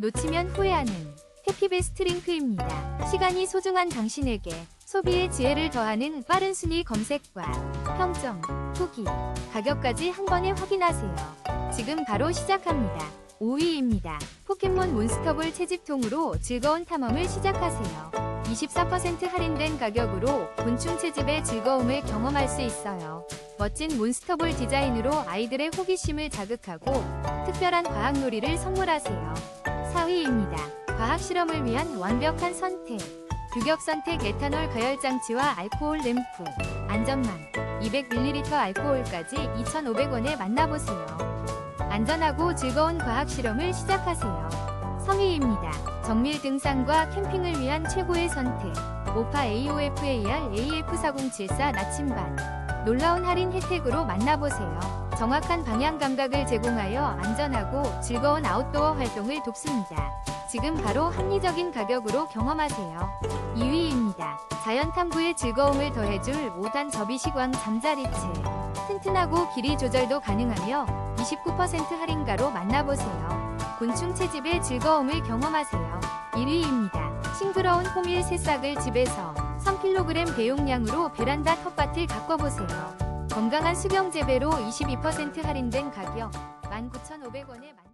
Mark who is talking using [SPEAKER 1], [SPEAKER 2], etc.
[SPEAKER 1] 놓치면 후회하는 해피베스트 링크입니다. 시간이 소중한 당신에게 소비의 지혜를 더하는 빠른 순위 검색과 평점, 후기, 가격까지 한 번에 확인하세요. 지금 바로 시작합니다. 5위입니다. 포켓몬 몬스터볼 채집통으로 즐거운 탐험을 시작하세요. 24% 할인된 가격으로 곤충 채집의 즐거움을 경험할 수 있어요. 멋진 몬스터볼 디자인으로 아이들의 호기심을 자극하고 특별한 과학놀이를 선물하세요. 4위입니다. 과학 실험을 위한 완벽한 선택. 규격 선택 에탄올 가열 장치와 알코올 램프. 안전망. 200ml 알코올까지 2,500원에 만나보세요. 안전하고 즐거운 과학 실험을 시작하세요. 3위입니다. 정밀 등산과 캠핑을 위한 최고의 선택. 모파 AOFAR AF4074 나침반. 놀라운 할인 혜택으로 만나보세요. 정확한 방향 감각을 제공하여 안전하고 즐거운 아웃도어 활동을 돕습니다. 지금 바로 합리적인 가격으로 경험하세요. 2위입니다. 자연 탐구의 즐거움을 더해줄 5단 접이식왕 잠자리채. 튼튼하고 길이 조절도 가능하며 29% 할인가로 만나보세요. 곤충 채집의 즐거움을 경험하세요. 1위입니다. 싱그러운 호밀 새싹을 집에서 3kg 배용량으로 베란다 텃밭을 가꿔보세요. 건강한 수경 재배로 22% 할인된 가격. 19,500원에 만